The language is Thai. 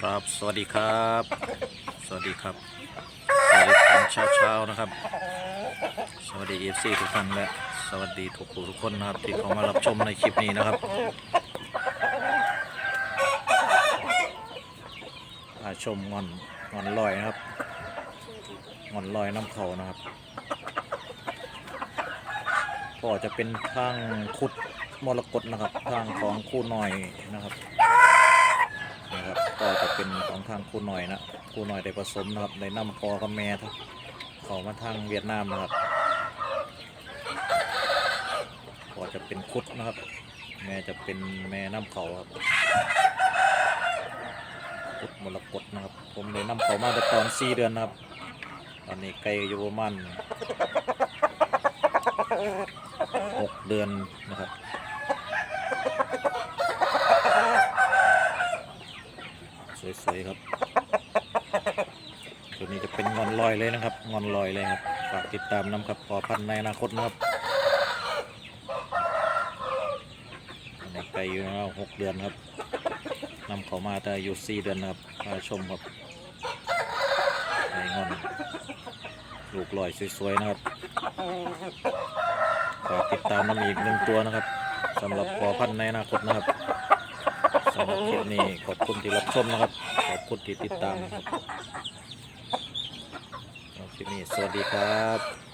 ครับ สวัสดีครับ สวัสดีครับ สวัสดีตอนเช้าเช้าๆนะครับ สวัสดีเอฟซีทุกท่านและสวัสดีทุกผู้ทุกคนนะครับ ที่เข้ามารับชมในคลิปนี้นะครับมาชมงอนงอนลอยนะครับงอนลอยน้ำเขานะครับก็จะเป็นทางขุดมรกตนะครับ ทางของคู่หน่อยนะครับ ก็จะเป็นของทางคูหน่อยนะคูหน่อยได้ผสมนะครับในน้ำพอกับแม่ทั้งเขามาทางเวียดนามนะครับก็จะเป็นคุดนะครับ แม่จะเป็นแม่น้ำเขาครับคุดมรกตนะครับ ผมได้น้ำเขามาแต่ตอนสี่เดือนนะครับ ตอนนี้ไก่อยู่ประมาณหกเดือนนะครับ สวยๆครับ ตัวนี้จะเป็นงอนลอยเลยนะครับ งอนลอยเลยครับ ฝากติดตามน้ำครับพอพันในอนาคตนะครับอันไก่อยู่แล้วหกเดือนครับนำเขามาแต่อยู่สี่เดือนครับมาชมครับไก่งอน ลูกลอยสวยๆนะครับ ฝากติดตามน้ำอีกหนึ่งตัวนะครับสำหรับพอพันในอนาคตนะครับ รับคลิปนี้ขอบคุณที่รับชมนะครับ ขอบคุณที่ติดตามครับคลิปนี้สวัสดีครับ